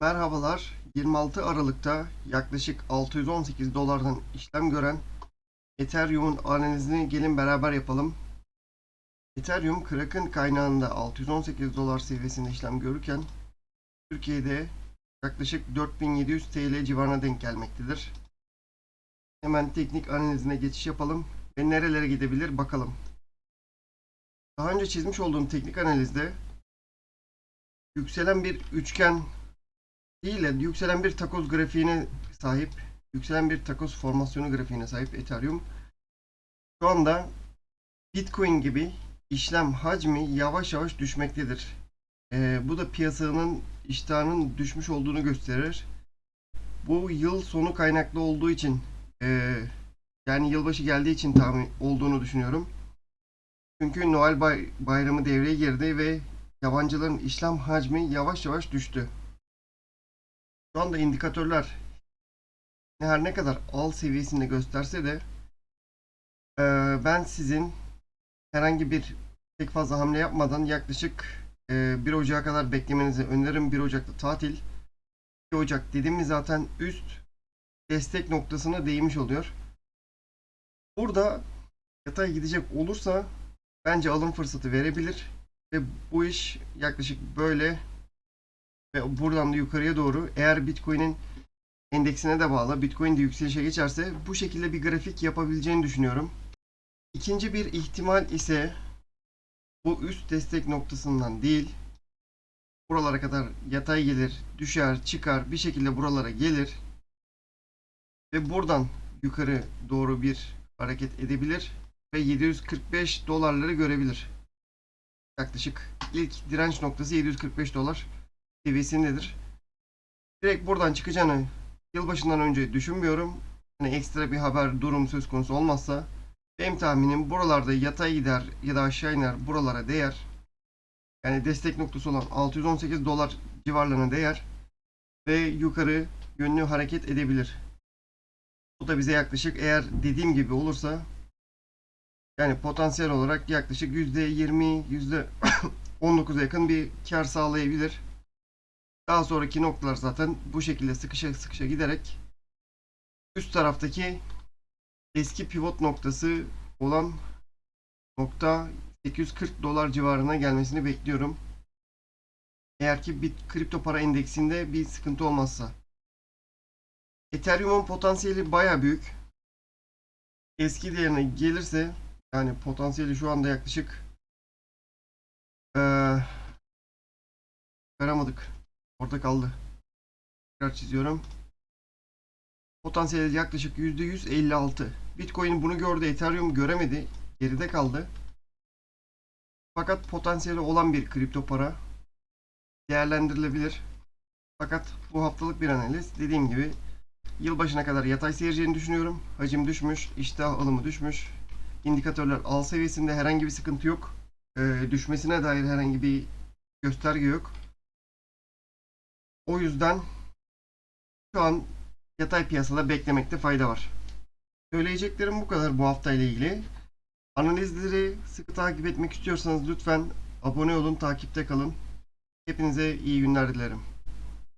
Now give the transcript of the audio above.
Merhabalar. 26 Aralık'ta yaklaşık 618 dolardan işlem gören Ethereum'un analizini gelin beraber yapalım. Ethereum Kraken kaynağında 618 dolar seviyesinde işlem görürken Türkiye'de yaklaşık 4700 TL civarına denk gelmektedir. Hemen teknik analizine geçiş yapalım ve nerelere gidebilir bakalım. Daha önce çizmiş olduğum teknik analizde yükselen bir üçgen de yükselen bir takoz grafiğine sahip, yükselen bir takoz formasyonu grafiğine sahip Ethereum. Şu anda Bitcoin gibi işlem hacmi yavaş yavaş düşmektedir. Ee, bu da piyasanın iştahının düşmüş olduğunu gösterir. Bu yıl sonu kaynaklı olduğu için e, yani yılbaşı geldiği için tahmin olduğunu düşünüyorum. Çünkü Noel bay- bayramı devreye girdi ve yabancıların işlem hacmi yavaş yavaş düştü. Şu anda indikatörler her ne kadar al seviyesinde gösterse de eee, ben sizin herhangi bir pek fazla hamle yapmadan yaklaşık eee 1 Ocak'a kadar beklemenizi öneririm. 1 Ocak'ta tatil. 2 Ocak dediğimiz zaten üst destek noktasına değmiş oluyor. Burada yatay gidecek olursa bence alım fırsatı verebilir ve bu iş yaklaşık böyle ve buradan da yukarıya doğru eğer Bitcoin'in endeksine de bağlı Bitcoin de yükselişe geçerse bu şekilde bir grafik yapabileceğini düşünüyorum. İkinci bir ihtimal ise bu üst destek noktasından değil buralara kadar yatay gelir, düşer, çıkar bir şekilde buralara gelir ve buradan yukarı doğru bir hareket edebilir ve 745 dolarları görebilir. Yaklaşık ilk direnç noktası 745 dolar seviyesindedir. Direkt buradan çıkacağını yılbaşından önce düşünmüyorum. Hani ekstra bir haber durum söz konusu olmazsa benim tahminim buralarda yatay gider ya da aşağı iner buralara değer. Yani destek noktası olan 618 dolar civarlarına değer ve yukarı yönlü hareket edebilir. Bu da bize yaklaşık eğer dediğim gibi olursa yani potansiyel olarak yaklaşık %20, %19'a yakın bir kar sağlayabilir. Daha sonraki noktalar zaten bu şekilde sıkışa sıkışa giderek üst taraftaki eski pivot noktası olan nokta 840 dolar civarına gelmesini bekliyorum. Eğer ki bir kripto para endeksinde bir sıkıntı olmazsa. Ethereum'un potansiyeli baya büyük. Eski değerine gelirse yani potansiyeli şu anda yaklaşık eee çıkaramadık. Orada kaldı. Tekrar çiziyorum. Potansiyeli yaklaşık %156. Bitcoin bunu gördü. Ethereum göremedi. Geride kaldı. Fakat potansiyeli olan bir kripto para değerlendirilebilir. Fakat bu haftalık bir analiz. Dediğim gibi yılbaşına kadar yatay seyireceğini düşünüyorum. Hacim düşmüş, iştah alımı düşmüş. İndikatörler al seviyesinde herhangi bir sıkıntı yok. Ee, düşmesine dair herhangi bir gösterge yok. O yüzden şu an yatay piyasada beklemekte fayda var. Söyleyeceklerim bu kadar bu hafta ile ilgili. Analizleri sıkı takip etmek istiyorsanız lütfen abone olun, takipte kalın. Hepinize iyi günler dilerim.